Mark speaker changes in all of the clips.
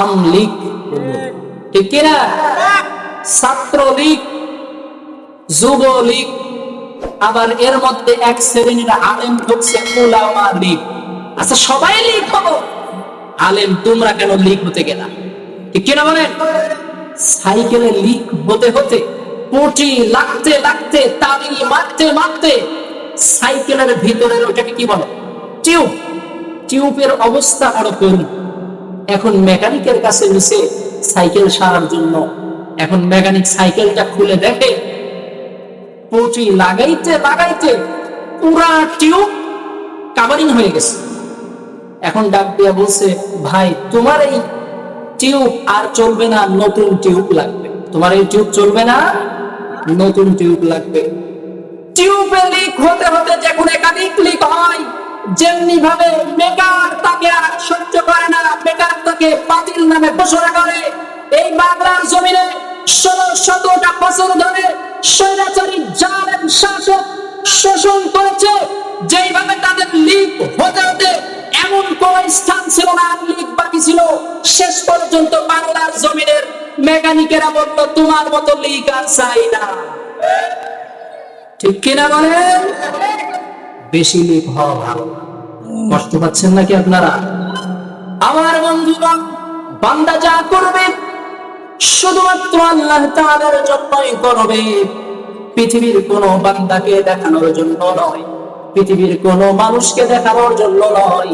Speaker 1: আমলিগ ঠিক কিনা ছাত্রলীগ, যুবলীগ। আবার এর মধ্যে এক শ্রেণির আলেম ঢুকছে উলামা লীগ। আচ্ছা সবাই লীগ হব। আলেম, তোমরা কেন লীগ হতে গেলা? ঠিক কিনা বলেন? সাইকেলে লিক হতে হতে পটি লাগতে লাগতে, তালি মারতে মারতে সাইকেলের ভিতরের ওটাকে কি বলে? টিউব। টিউবের অবস্থা আরও করুন। এখন মেকানিকের কাছে নিছে সাইকেল সারার জন্য। এখন মেকানিক সাইকেলটা খুলে দেখে পটি লাগাইতে লাগাইতে পুরা টিউব কাভারিং হয়ে গেছে। এখন ডাক দিয়া বলছে, ভাই, তোমার এই টিউব আর চলবে না, নতুন টিউব লাগবে। তোমার এই টিউব চলবে না, নতুন টিউব লাগবে। টিউবে লিক হতে হতে যখন একাধিক লিক হয় যেমনি ভাবে নামে ঘোষণা করে, এই বাংলার জমিনে ষোলো শতটা বছর ধরে স্বৈরাচারী জালেম শাসক শোষণ করেছে। যেইভাবে তাদের লিক হতে হতে এমন কোন স্থান ছিল না, আর বাকি ছিল। শেষ পর্যন্ত বাংলার জমিনের মেকানিকেরা বলল, তোমার মতো লিক আর চাই না। ঠিক কিনা বলেন? বেশি লিক হওয়া ভালো। কষ্ট পাচ্ছেন নাকি আপনারা? আমার বন্ধুগণ বান্দা যা করবে, শুধুমাত্র আল্লাহ তাআলার জন্যই করবে। পৃথিবীর কোন বান্দাকে দেখানোর জন্য নয়, পৃথিবীর কোন মানুষকে দেখানোর জন্য নয়।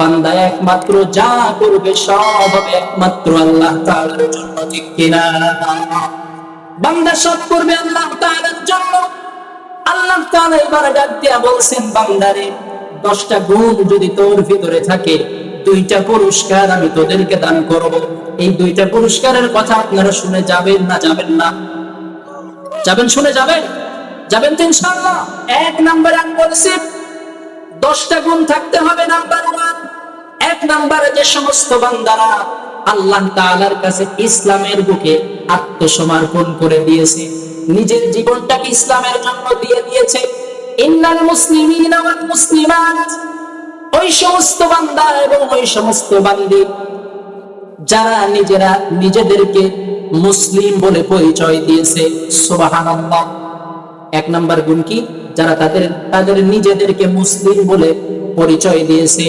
Speaker 1: বান্দা একমাত্র যা করবে, সব হবে একমাত্র আল্লাহ তাআলার জন্য, ঠিক কিনা? বান্দা সব করবে আল্লাহ তাআলার জন্য। আল্লাহ তাআলা এবারে ডাক দিয়া বলছেন, বান্দারে, দশটা গুণ যদি তোর ভিতরে থাকে দুইটা পুরস্কার আমি তোদেরকে দান করব। এই দুইটা পুরস্কারের কথা আপনারা শুনে যাবেন না যাবেন না? যাবেন, শুনে যাবেন? যাবেন তো ইনশাআল্লাহ। এক নম্বরে আমি বলছি, দশটা গুণ থাকতে হবে নাম্বার ওয়ান। এক নম্বরে যে সমস্ত বান্দারা আল্লাহ তাআলার কাছে ইসলামের বুকে আত্মসমর্পণ করে দিয়েছে, নিজের জীবনটাকে ইসলামের জন্য দিয়ে দিয়েছে। ইন্নাল মুসলিমিনা ওয়াল মুসলিমাত। ওই সমস্ত বান্দা এবং ওই সমস্ত বান্দি, যারা নিজেরা নিজেদেরকে মুসলিম বলে পরিচয় দিয়েছে, সুবহানাল্লাহ। এক নাম্বার গুণ কি? যারা তাদের তাদের নিজেদেরকে মুসলিম বলে পরিচয় দিয়েছে।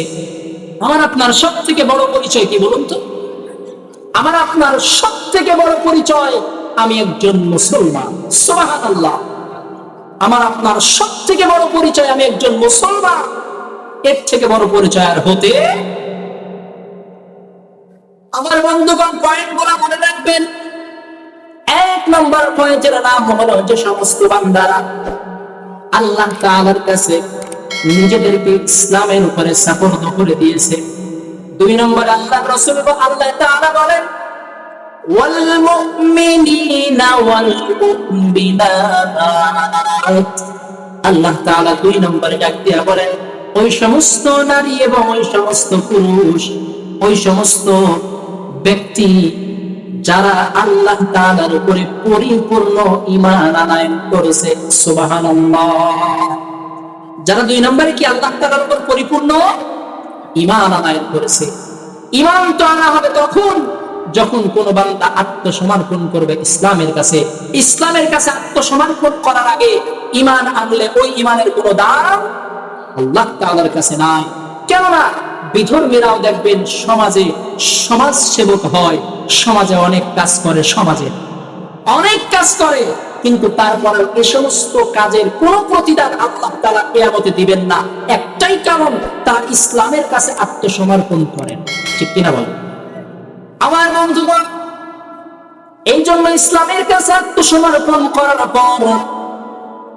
Speaker 1: আমার আপনার সব থেকে বড় পরিচয় কি বলুন তো? আমার আপনার সব থেকে বড় পরিচয়, আমি একজন মুসলমান, সুবহানাল্লাহ। আমার আপনার সব থেকে বড় পরিচয়, আমি একজন মুসলমান। এর থেকে বড় পরিচয় আর হতে আমার বন্ধুগণ পয়েন্ট গুলা মনে রাখবেন এক নম্বর পয়েন্টের নাম হলো যে সমস্ত বান্দারা আল্লাহ তাআলার কাছে নিজেদেরকে ইসলামের উপরে সাপোর্ট করে দিয়েছে দুই নম্বর আল্লাহ রসুল আল্লাহ তাআলা বলেন والمؤمنين والمؤمنات আল্লাহ তাআলা দুই নম্বরে ডাক দিয়া বলেন ওই সমস্ত নারী এবং ওই সমস্ত পুরুষ, ওই সমস্ত ব্যক্তি যারা আল্লাহ তাআলার উপরে পরিপূর্ণ ঈমান আনায়ন করেছে, সুবহানাল্লাহ। যারা দুই নম্বরে কি আল্লাহ তাআলার উপর পরিপূর্ণ ঈমান আনায়ন করেছে? ঈমান তো আনা হবে তখন, যখন কোন বান্দা আত্মসমর্পণ করবে ইসলামের কাছে। ইসলামের কাছে আত্মসমর্পণ করার আগে ইমান আনলে ওই ইমানের কোনো দাম আল্লাহ তাআলার কাছে নাই। কেননা বিধর্মীরাও দেখবেন সমাজে সমাজ সেবক হয়, সমাজে অনেক কাজ করে সমাজে। অনেক কাজ করে, কিন্তু তারপরে এ সমস্ত কাজের কোন প্রতিদান আল্লাহ তালা কেয়ামতে দিবেন না। একটাই কারণ, তার ইসলামের কাছে আত্মসমর্পণ করেন। ঠিক কিনা বলেন? আমার বন্ধুগণ এই জন্য ইসলামের কাছে আত্মসমর্পণ করার পর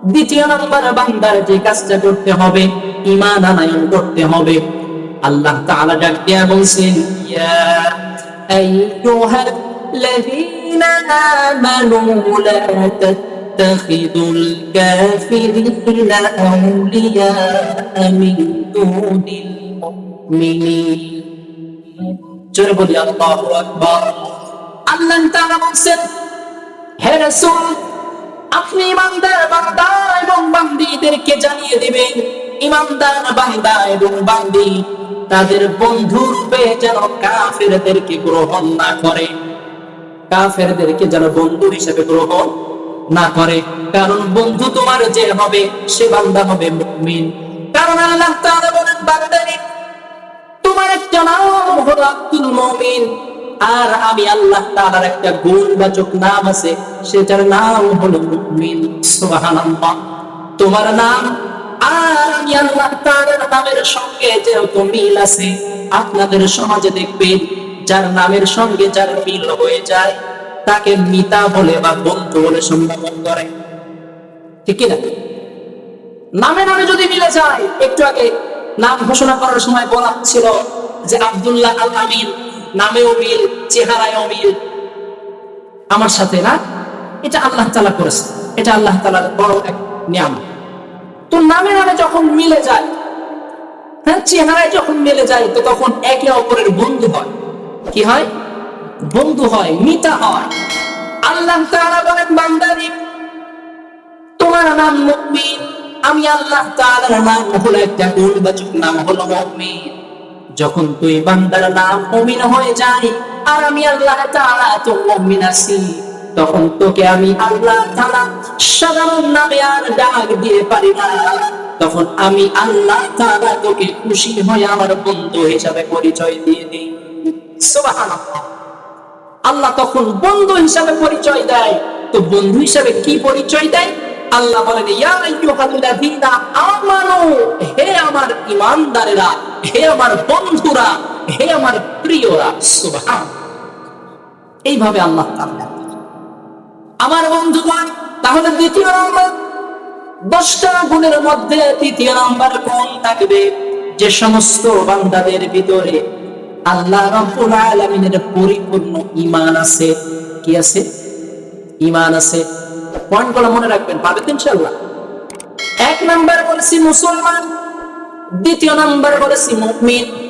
Speaker 1: দ্বিতীয় নম্বর বান্দার যে কাজটা করতে হবে ইমান আনায়ন করতে হবে। আল্লাহ তাআলা ডাক দিয়া বলছেন, ইয়া আইয়ুহাল্লাযীনা আমানু লা কাফিরিনা আউলিয়া মিন দুনিল মুমিনিন। জোরে বলি, আল্লাহু আকবার। আল্লাহ তাআলা বলছেন, হে রাসূল আপনি ইমানদার বান্দা এবং বান্দীদেরকে জানিয়ে দিবেন, ইমানদার বান্দা এবং বান্দি তাদের বন্ধু রূপে যেন কাফেরদেরকে গ্রহণ না করে। কাফেরদেরকে যেন বন্ধু হিসেবে গ্রহণ না করে। কারণ বন্ধু তোমার যে হবে, সে বান্দা হবে মুমিন। কারণ আল্লাহ তাআলা বলেন, বান্দারে, তোমার একটা নাম হলো আব্দুল মুমিন। আর আমি আল্লাহ তাআলার একটা গুণবাচক নাম আছে, সেটার নাম হলো মুমিন। সুবহানাল্লাহ। তোমার নাম? আর আমি আল্লাহ তাআলার নামের সঙ্গে যেহেতু মিল আছে, আপনাদের সমাজে দেখবেন, যার নামের সঙ্গে যার মিল হয়ে যায়, তাকে মিতা বলে বা বন্ধু বলে সম্বোধন করে। ঠিক কি না নামে নামে যদি মিলে যায়, একটু আগে নাম ঘোষণা করার সময় বলা ছিল যে আব্দুল্লাহ আল আমিন নামেও মিল, চেহারায়ও মিল। আমার সাথে না, এটা আল্লাহ তালা করেছে এটা আল্লাহ তালার বড় এক নিয়ম তো নামে নামে যখন মিলে যায় হ্যাঁ চেহারায় যখন মিলে যায়, তো তখন একে অপরের বন্ধু হয়। কি হয়? বন্ধু হয়, মিতা হয়। আল্লাহ তাআলা বলেন, বান্দারে, তোমার নাম মুমিন। আমি আল্লাহ তাআলার নাম হলো একটা নাম হলো মুমিন। যখন তুই বান্দার নাম মুমিন হয়ে যায় আর আমি আল্লাহ তাআলা তো মুমিন আছি, তখন তোকে আমি আল্লাহ তাআলা সাধারণ নামে আর ডাক দিয়ে পারি না। তখন আমি আল্লাহ তাআলা তোকে খুশি হয়ে আমার বন্ধু হিসাবে পরিচয় দিয়ে দিই। আল্লাহ তখন বন্ধু হিসাবে পরিচয় দেয়। তো বন্ধু হিসাবে কি পরিচয় দেয়? আল্লাহ বলেন, ইয়া আইয়ুহাল্লাযীনা আমানু, হে আমার ঈমানদারেরা হে আমার বন্ধুরা, হে আমার প্রিয়রা, সুবহান। এইভাবে আল্লাহ তাআলা আমার বন্ধুগণ, তাহলে দ্বিতীয় নম্বর, দশটা গুণের মধ্যে তৃতীয় নাম্বার কোন থাকবে? যে সমস্ত বান্দাদের ভিতরে আল্লাহ রাব্বুল আলামিনের পরিপূর্ণ ঈমান আছে। কি আছে? ঈমান আছে। পয়েন্টগুলো মনে রাখবেন, পাবেন তো ইনশাআল্লাহ। এক নাম্বার বলেছি মুসলমান দ্বিতীয় নাম্বার বলেছি মুমিন।